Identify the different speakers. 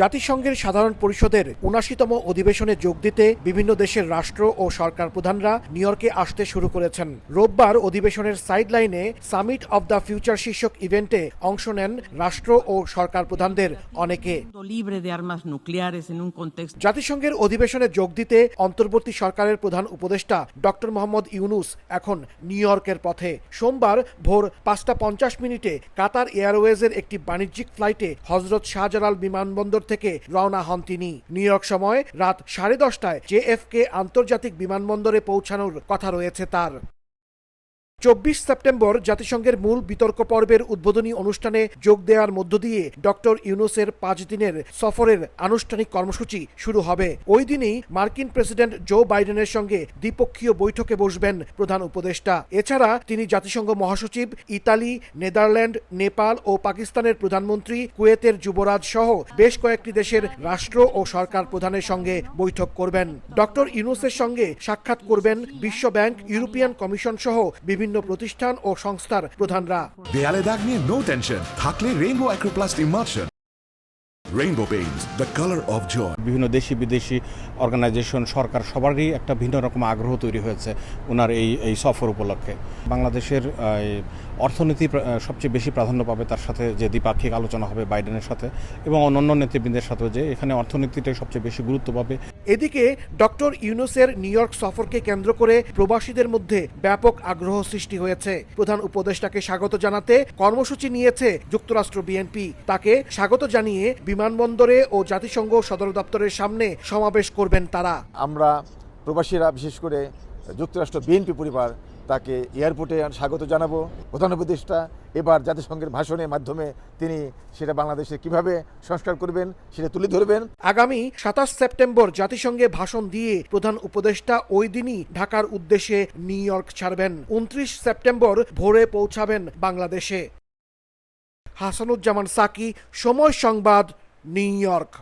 Speaker 1: জাতিসংঘের সাধারণ পরিষদের উনাশিতম অধিবেশনে যোগ দিতে বিভিন্ন দেশের রাষ্ট্র ও সরকার প্রধানরা নিউ ইয়র্কে আসতে শুরু করেছেন। রোববার অধিবেশনের সাইডলাইনে সামিট অব দ্য ফিউচার শীর্ষক ইভেন্টে অংশ নেন রাষ্ট্র ও সরকার প্রধানদের অনেকে। জাতিসংঘের অধিবেশনে যোগ দিতে অন্তর্বর্তী সরকারের প্রধান উপদেষ্টা ডক্টর মোহাম্মদ ইউনুস এখন নিউ ইয়র্কের পথে। সোমবার ভোর পাঁচটা পঞ্চাশ মিনিটে কাতার এয়ারওয়েজের একটি বাণিজ্যিক ফ্লাইটে হজরত শাহজালাল বিমানবন্দর থেকে রওনা হন তিনি। নিউ ইয়র্ক সময় রাত সাড়ে দশটায় জেএফকে আন্তর্জাতিক বিমানবন্দরে পৌঁছানোর কথা রয়েছে তার। চব্বিশ সেপ্টেম্বর জাতিসংঘের মূল বিতর্ক পর্বের উদ্বোধনী অনুষ্ঠানে যোগ দেওয়ার মধ্য দিয়ে ডক্টর ইউনুসের পাঁচ দিনের সফরের আনুষ্ঠানিক কর্মসূচি শুরু হবে। ওই দিনই মার্কিন প্রেসিডেন্ট জো বাইডেনের সঙ্গে দ্বিপক্ষীয় বৈঠকে বসবেন প্রধান উপদেষ্টা। এছাড়া তিনি জাতিসংঘ মহাসচিব, ইতালি, নেদারল্যান্ড, নেপাল ও পাকিস্তানের প্রধানমন্ত্রী কুয়েতের যুবরাজ সহ বেশ কয়েকটি দেশের রাষ্ট্র ও সরকার প্রধানের সঙ্গে বৈঠক করবেন। ডক্টর ইউনুসের সঙ্গে সাক্ষাৎ করবেন বিশ্ব ব্যাংক, ইউরোপিয়ান কমিশন সহ বিভিন্ন প্রতিষ্ঠান ও সংস্থার প্রধানরা।
Speaker 2: দেয়ালে দাগ নিয়ে নো টেনশন থাকলে Rainbow Acroplast emulsion Rainbow paints the colour of joy
Speaker 3: বিভিন্ন দেশি বিদেশি অর্গানাইজেশন সরকার সবারই একটা ভিন্ন রকম আগ্রহ তৈরি হয়েছে ওনার এই এই সফর উপলক্ষে। বাংলাদেশের অর্থনীতি সবচেয়ে বেশি প্রাধান্য পাবে তার সাথে যে দ্বিপাক্ষিক আলোচনা হবে বাইডেনের সাথে এবং অন্যান্য নেতৃবৃন্দের সাথেও যে এখানে অর্থনীতিটাই সবচেয়ে বেশি গুরুত্ব পাবে।
Speaker 1: এদিকে ডক্টর ইউনুসের নিউ ইয়র্ক সফরকে কেন্দ্র করে প্রবাসীদের মধ্যে ব্যাপক আগ্রহ সৃষ্টি হয়েছে। প্রধান উপদেষ্টাকে স্বাগত জানাতে কর্মসূচি নিয়েছে যুক্তরাষ্ট্র বিএনপি। তাকে স্বাগত জানিয়ে বিমানবন্দরে ও জাতিসংঘ সদর দপ্তরের সামনে সমাবেশ করবেন তারা।
Speaker 4: আমরা প্রবাসীরা বিশেষ করে যুক্তরাষ্ট্র বিএনপি পরিবার তাকে এয়ারপোর্টে স্বাগত জানাব। প্রধান উপদেষ্টা এবার জাতিসংঘের ভাষণের মাধ্যমে তিনি সেটা বাংলাদেশে কীভাবে সংস্কার করবেন সেটা তুলে ধরবেন।
Speaker 1: আগামী সাতাশ সেপ্টেম্বর জাতিসংঘে ভাষণ দিয়ে প্রধান উপদেষ্টা ওই দিনই ঢাকার উদ্দেশ্যে নিউ ইয়র্ক ছাড়বেন। উনত্রিশ সেপ্টেম্বর ভোরে পৌঁছাবেন বাংলাদেশে। হাসানুজ্জামান সাকি সময় সংবাদ নিউ ইয়র্ক